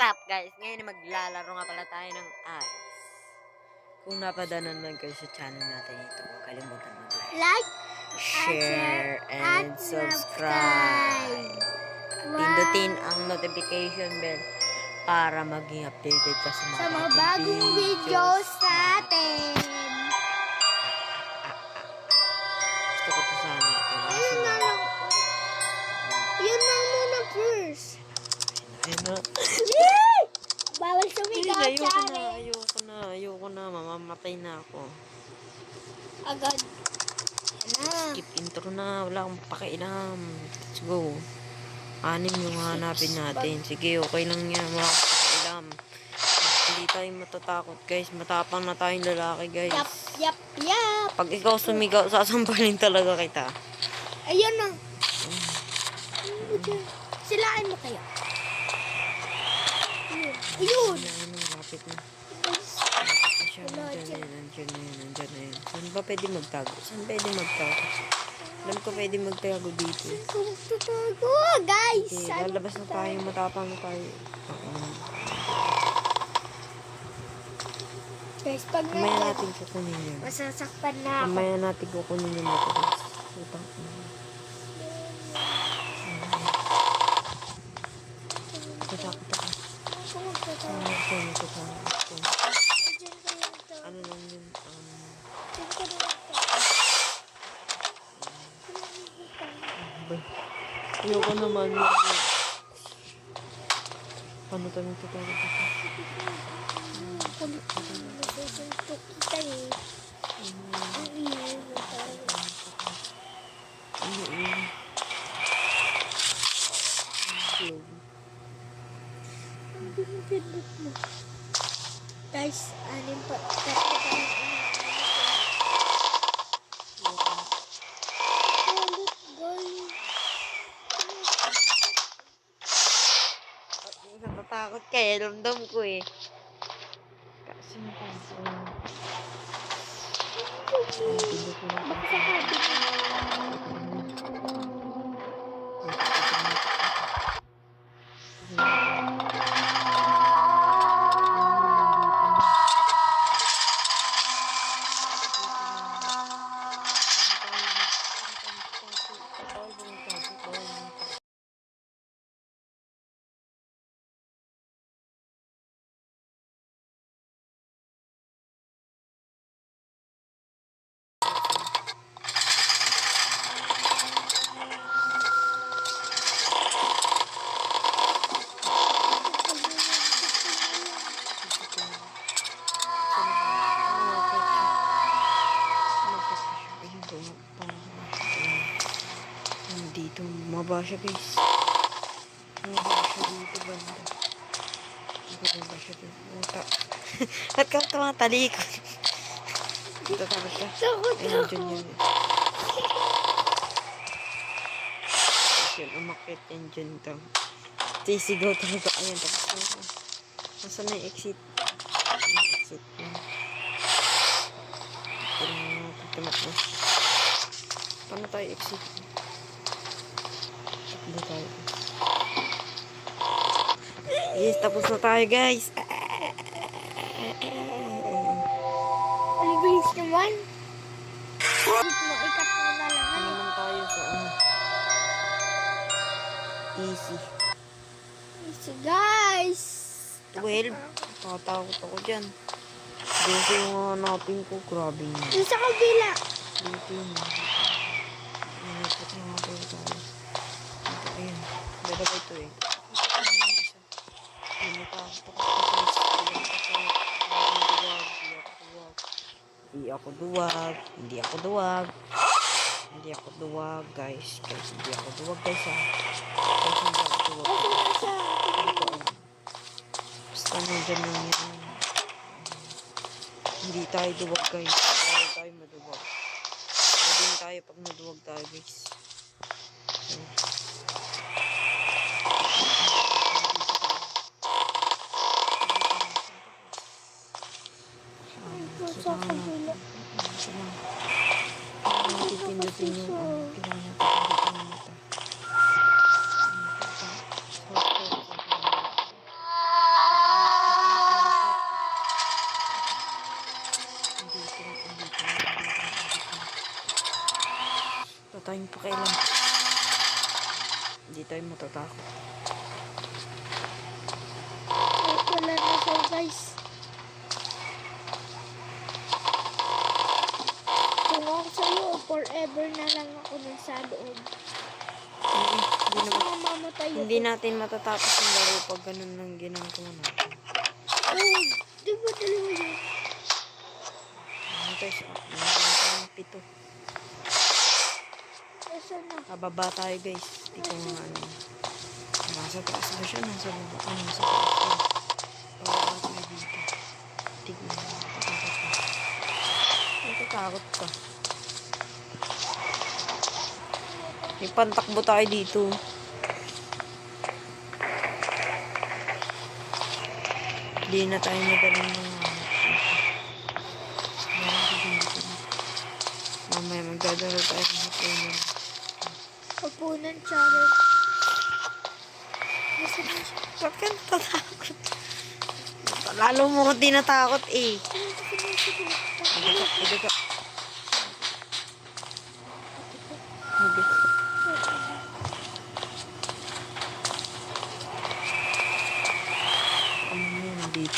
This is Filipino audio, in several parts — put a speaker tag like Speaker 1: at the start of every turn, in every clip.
Speaker 1: up guys? Ngayon maglalaro nga pala tayo ng ice. Kung napadanan man kayo sa channel natin ito, huwag kalimutan mag-like,
Speaker 2: Like,
Speaker 1: share, and
Speaker 2: at
Speaker 1: subscribe.
Speaker 2: Wow.
Speaker 1: Pindutin ang notification bell para maging updated ka sa mga,
Speaker 2: sa mga bagong videos natin.
Speaker 1: Gusto ko to sana. pero
Speaker 2: Yun na lang. Yun lang muna first.
Speaker 1: Ayun na.
Speaker 2: Bawal
Speaker 1: Ayun,
Speaker 2: sumigaw,
Speaker 1: ayoko na,
Speaker 2: Chare.
Speaker 1: ayoko na, ayoko na, mamamatay na ako.
Speaker 2: Agad. Na.
Speaker 1: Skip intro na, wala akong pakialam. Let's go. Anim yung hanapin natin. Sige, okay lang yan, wala akong pakialam. Hindi tayo matatakot guys, matapang na tayong lalaki guys.
Speaker 2: Yap, yap, yap.
Speaker 1: Pag ikaw sumigaw, sasampalin talaga kita.
Speaker 2: Ayun na. Silain mo kaya. Ayun.
Speaker 1: Ayun, ayun, na.
Speaker 2: Ayun.
Speaker 1: Siya.
Speaker 2: Wala
Speaker 1: Nandyan na
Speaker 2: dyan.
Speaker 1: yan, nandyan na yan, nandyan na yan. Saan ba pwede magtago? Saan pwede magtago? Alam ko pwede magtago dito.
Speaker 2: Kung tutago, guys.
Speaker 1: Okay, lalabas na tayo, matapang na tayo.
Speaker 2: Guys, pag
Speaker 1: Mamaya
Speaker 2: nandiyan,
Speaker 1: natin kukunin yun.
Speaker 2: masasaktan na ako.
Speaker 1: Mamaya natin kukunin yung matagas. Utang. Kita ko to.
Speaker 2: Ako magtatago.
Speaker 1: Ano ito? Ano ito? Ano ito?
Speaker 2: Nandiyan ka lang to.
Speaker 1: Ano lang yun? Um,
Speaker 2: Diyan ka na lang to.
Speaker 1: ba? Ayoko naman yun. Paano tayo magtatago dito?
Speaker 2: Kulit ko na nasusuntok kita eh. Ang ingay mo tayo.
Speaker 1: Ano yun? Globe.
Speaker 2: Ang binibindot mo. Guys, anin pa. Tatlo pa lang Kulit, guys.
Speaker 1: Natatakot ka eh. Ramdam ko eh. Kasi.
Speaker 2: Baka sa
Speaker 1: maba siya guys. Maba siya dito banda. Maba siya dito. Puta. Ba't ka tumatalikod? Dito tapos siya. Ayun, dyan yun. Yun, umakit yan dyan daw. Sisigaw talaga. Ayan, tapos na. Nasaan na yung exit? Yung exit. Yan. Ito na natin tumakbo. Paano tayo exit? Takbo tayo. Yes, tapos na tayo guys.
Speaker 2: Ang bilis naman. Dito mo, ikat mo na lang.
Speaker 1: Ano naman tayo sa ano? Easy.
Speaker 2: Easy, guys.
Speaker 1: 12. Nakatakot ako dyan. Dito yung hanapin ko. Grabe yun.
Speaker 2: Yung sa kabila.
Speaker 1: Dito yun. Nalipot na nga tayo tayo. Dito, ayun. Dalawa ito eh. Ito pa naman isa. Ayun, natakot ako sa guys. Hindi ako duwag. Hindi ako duwag. Hindi ako duwag. Guys, guys, hindi ako duwag guys ha. Guys, hindi ako duwag. Basta nandyan lang yan. Hindi tayo duwag guys. Tayo tayo maduwag. Pwede tayo pag naduwag tayo guys.
Speaker 2: sa kabila.
Speaker 1: Pipindutin yung ano, kailangan pipindutin yung mata. Tatayin pa kailan. Hindi tayo matatakot.
Speaker 2: Wala na siya guys. Kung ako sa'yo, forever na lang ako nasa loob.
Speaker 1: Hindi, hindi,
Speaker 2: Kasi
Speaker 1: naman,
Speaker 2: mamamatay ako.
Speaker 1: hindi natin matatapos yung laro pag ganun lang ginagawa natin.
Speaker 2: Oh, di ba dalawa yun?
Speaker 1: Ano sa meron tayong pito.
Speaker 2: Nasaan na?
Speaker 1: Kababa tayo guys. Ko nga ano. Nasa taas ba siya? Nasa baba. Ah, nasa taas tayo. Bababa tayo dito. Tignan mo. Tatakot ka. Natatakot ka. May pantakbo tayo dito. Hindi na tayo ka dito. Mamaya magdadalo tayo ng hapunan.
Speaker 2: Hapunan?
Speaker 1: Ba't ka natatakot? Lalo mo ko tinatakot eh.
Speaker 2: Nasaan na siya?
Speaker 1: Hindi. Ano mo yun. Hindi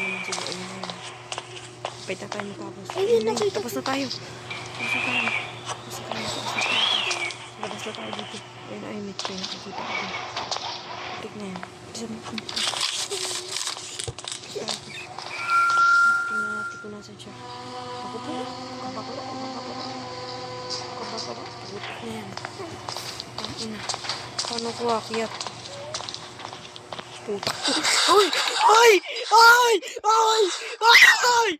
Speaker 1: naman sila, ayun na yun. Na tayo matapos.
Speaker 2: Ayun,
Speaker 1: Ayun na yun,
Speaker 2: nakita
Speaker 1: Tapos na tayo. Tapos na tayo. Tapos na tayo. Tapos na tayo. Labas na tayo dito. Ayun, ayun, may train. Nakikita ko na yan. Bisa mo. Tingnan natin kung nasan siya. Ako po. Kapako. Kapako. Kapako. Butik na yan. Ang ina. Paano ko akyat? Puta. Ay! Ay! Ay! Ay! Ay!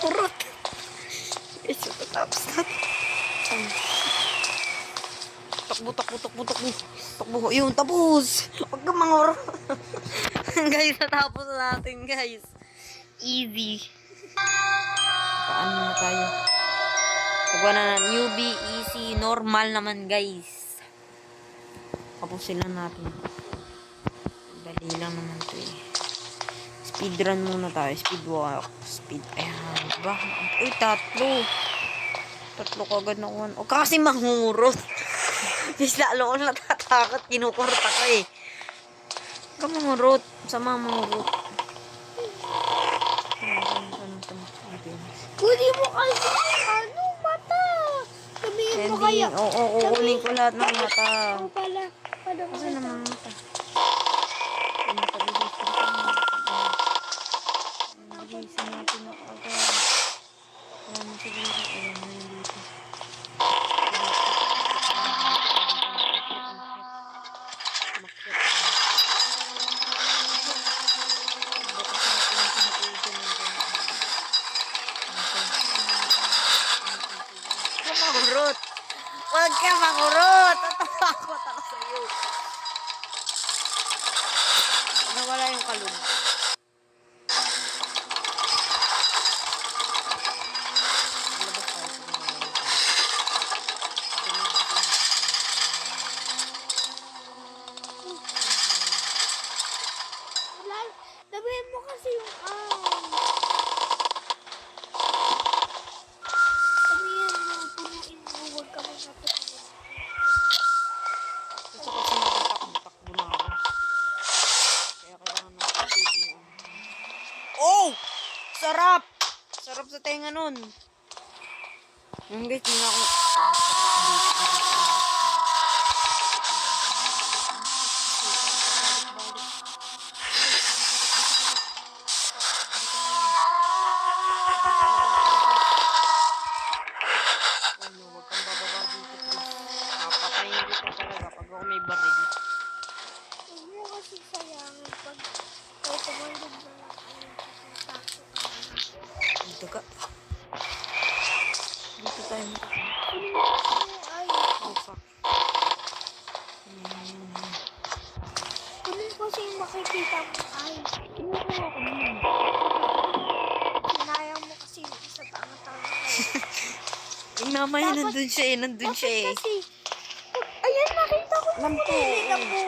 Speaker 1: Kurot. Guys, tapos na. Takbo, takbo, takbo, takbo. Takbo. Yun, tapos. Huwag ka mangurot. guys, natapos na natin, guys. Easy. Paano na tayo? Pagwa na newbie, easy, normal naman, guys. Tapusin lang natin. Dali lang naman to eh. Speedrun muna tayo. Speed walk. Speed. Ayan. Ba? Uy, tatlo. Tatlo kagad na kuhan. O kasi mangurot. Bis lalo ko natatakot. Kinukurot ako eh. Huwag ka mangurot. Sama mangurot. Ano, ano, ano, ano, ano,
Speaker 2: Kunin mo kasi ano, mata. Sabihin mo kaya.
Speaker 1: Oo, kukunin ko lahat ng mata.
Speaker 2: Ako pala. Kita?
Speaker 1: naman mata. Ang mata, bilis, bilis, bilis. Bilisan natin na agad. Wala na siguro. Ayan na yun dito. Huwag ka makurot! Huwag ka makurot! Tatakot ako sa'yo. Nawala yung sa
Speaker 2: Wala. Sabihin mo kasi yung um. Sabihin mo, punuin mo, huwag ka magkapunin.
Speaker 1: Gusto ko sinabitak-takbo na ako. Kaya kailangan ng kapig mo. Oh! Sarap! Sarap nun. Yung guys, hindi na ako... Ano, huwag kang bababa dito, please. Papatayin kita talaga pag ako may baril.
Speaker 2: Huwag mo kasi sayangin pag ikaw tumandog na lang ano, sasakto ka na.
Speaker 1: Dito ka. Dito tayo.
Speaker 2: Ay,
Speaker 1: Mamaya nandun siya eh, nandun siya eh.
Speaker 2: Kasi, ayan, nakita ko
Speaker 1: Alam ko.
Speaker 2: nabubo.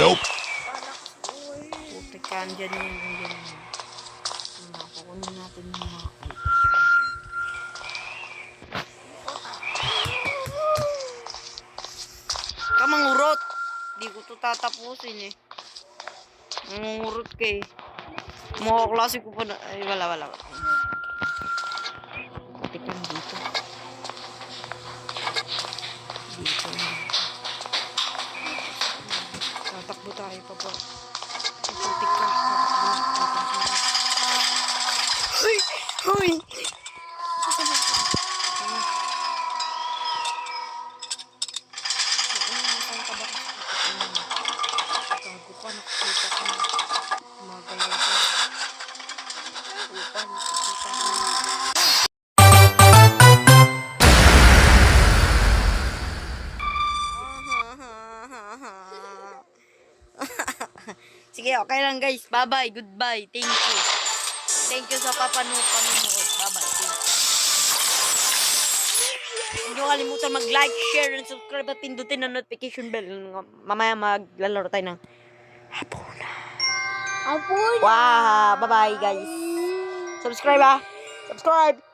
Speaker 3: Nope.
Speaker 2: Kala ko, uy.
Speaker 1: Puti ka, andyan yun, andyan yun. Kukunin natin yung mga Kamangurot! Di ko to tatapusin eh. Mangungurot ka eh. Mga klase ko pa na... Ay, wala, wala. wala. Dito. Tatakbo tayo pa pa. Putik. Tatakbo. Tatakbo. Hoy! Hoy! Okay lang guys. Bye-bye. Goodbye. Thank you. Thank you sa papanood panonood. Bye-bye. Thank you. Huwag niyo kalimutan mag-like, share, and subscribe at pindutin ang notification bell. Mamaya maglalaro tayo ng hapuna.
Speaker 2: Apo
Speaker 1: Wow! Bye-bye guys. Subscribe ah! Subscribe!